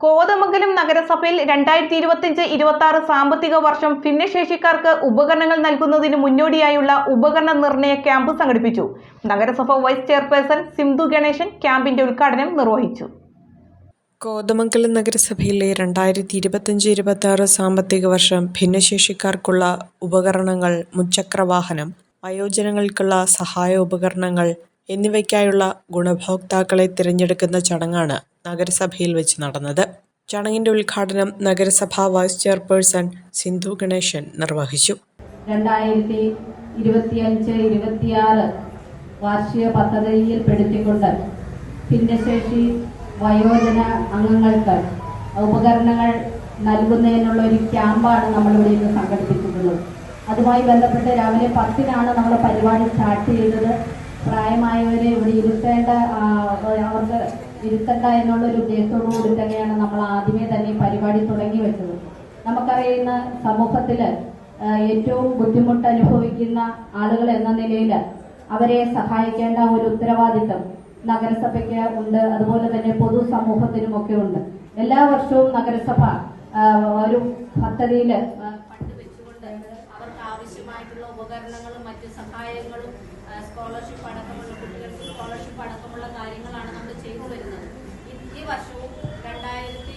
കോതമംഗലം നഗരസഭയിൽ രണ്ടായിരത്തി ഇരുപത്തിയഞ്ച് ഇരുപത്തി ആറ് സാമ്പത്തിക വർഷം ഭിന്നശേഷിക്കാർക്ക് ഉപകരണങ്ങൾ നൽകുന്നതിന് മുന്നോടിയായുള്ള ഉപകരണ നിർണയ ക്യാമ്പ് സംഘടിപ്പിച്ചു. നഗരസഭ വൈസ് ചെയർപേഴ്സൺ സിന്ധു ഗണേശൻ ക്യാമ്പിന്റെ ഉദ്ഘാടനം നിർവഹിച്ചു. കോതമംഗലം നഗരസഭയിലെ രണ്ടായിരത്തി ഇരുപത്തഞ്ച് ഇരുപത്തി ആറ് സാമ്പത്തിക വർഷം ഭിന്നശേഷിക്കാർക്കുള്ള ഉപകരണങ്ങൾ മുച്ചക്രവാഹനം വയോജനങ്ങൾക്കുള്ള സഹായ ഉപകരണങ്ങൾ എന്നിവയ്ക്കായുള്ള ഗുണഭോക്താക്കളെ തിരഞ്ഞെടുക്കുന്ന ചടങ്ങാണ് നഗരസഭയിൽ വെച്ച് നടന്നത്. ചടങ്ങിന്റെ ഉദ്ഘാടനം നഗരസഭാ വൈസ് ചെയർപേഴ്സൺ സിന്ധു ഗണേശൻ നിർവഹിച്ചു. രണ്ടായിരത്തി ഇരുപത്തിയഞ്ച് ഇരുപത്തിയാറ് വാർഷിക പദ്ധതിയിൽ പെടുത്തിക്കൊണ്ട് ഭിന്നശേഷി വയോജന അംഗങ്ങൾക്ക് ഉപകരണങ്ങൾ നൽകുന്നതിനുള്ള ഒരു ക്യാമ്പാണ് നമ്മളിവിടെ ഇന്ന് സംഘടിപ്പിച്ചിട്ടുള്ളത്. അതുമായി ബന്ധപ്പെട്ട് രാവിലെ പത്തിനാണ് നമ്മൾ പരിപാടി സ്റ്റാർട്ട് ചെയ്തത്. പ്രായമായവരെ ഇവിടെ ഇരുത്തേണ്ട അവർക്ക് ഇരുത്തണ്ട എന്നുള്ള ഒരു ഉദ്ദേശത്തോടു കൂടി തന്നെയാണ് നമ്മൾ ആദ്യമേ തന്നെ പരിപാടി തുടങ്ങി വെച്ചത്. നമുക്കറിയുന്ന സമൂഹത്തിൽ ഏറ്റവും ബുദ്ധിമുട്ട് അനുഭവിക്കുന്ന ആളുകൾ എന്ന നിലയിൽ അവരെ സഹായിക്കേണ്ട ഒരു ഉത്തരവാദിത്തം നഗരസഭയ്ക്ക് ഉണ്ട്. അതുപോലെ തന്നെ പൊതുസമൂഹത്തിനും ഒക്കെ ഉണ്ട്. എല്ലാ വർഷവും നഗരസഭ ഒരു പദ്ധതിയിൽ അവർക്ക് ആവശ്യമായിട്ടുള്ള ഉപകരണങ്ങളും മറ്റ് സഹായങ്ങളും സ്കോളർഷിപ്പ് അടക്കമുള്ള കുട്ടികൾക്ക് സ്കോളർഷിപ്പ് അടക്കമുള്ള കാര്യങ്ങളാണ് നമ്മൾ ചെയ്തു വരുന്നത് ഈ- ഈ വർഷവും രണ്ടായിരത്തി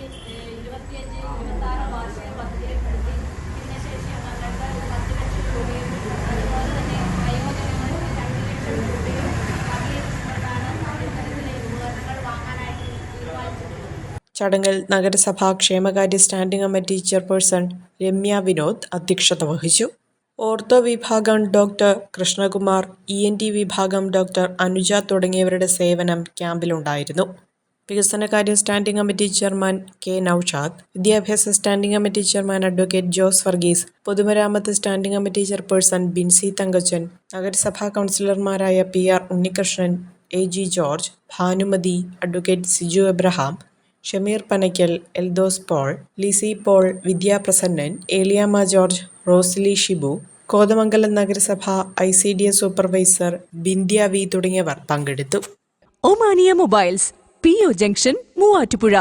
ഇരുപത്തിയഞ്ച് ഇരുപത്തി ആറ് വാർഷിക പദ്ധതിയിൽപ്പെടുത്തി ഭിന്നശേഷി അംഗങ്ങൾക്ക് പത്ത് ലക്ഷം രൂപയും അതുപോലെ തന്നെ വയോജനങ്ങൾക്ക് രണ്ട് ലക്ഷം രൂപയും വകയിരുത്തിക്കൊണ്ടാണ് ഇത്തരത്തിലെ ഉപകരണങ്ങൾ വാങ്ങാനായിട്ട് തീരുമാനിച്ചിട്ടുള്ളത് ചടങ്ങിൽ നഗരസഭാ ക്ഷേമകാര്യ standing committee chairperson Ramya Vinod അധ്യക്ഷത വഹിച്ചു. ഓർത്തോ വിഭാഗം doctor Krishnakumar E N T വിഭാഗം ഡോക്ടർ അനുജ തുടങ്ങിയവരുടെ സേവനം ക്യാമ്പിലുണ്ടായിരുന്നു. വികസനകാര്യ standing committee chairman K Naushad വിദ്യാഭ്യാസ standing committee chairman advocate Jose Varghese പൊതുമരാമത്ത് standing committee chairperson Binsy Thankachan നഗരസഭാ കൗൺസിലർമാരായ P R Unnikrishnan A G George Bhanumathi advocate Siju Abraham Shameer Panakkal Eldhose Paul Lissy Paul Vidyaprasannan Eliyamma George Rosely Shibu Kothamangalam നഗരസഭ I C D S supervisor Bindya V തുടങ്ങിയവർ പങ്കെടുത്തു. Omania mobiles P O junction Muvattupuzha.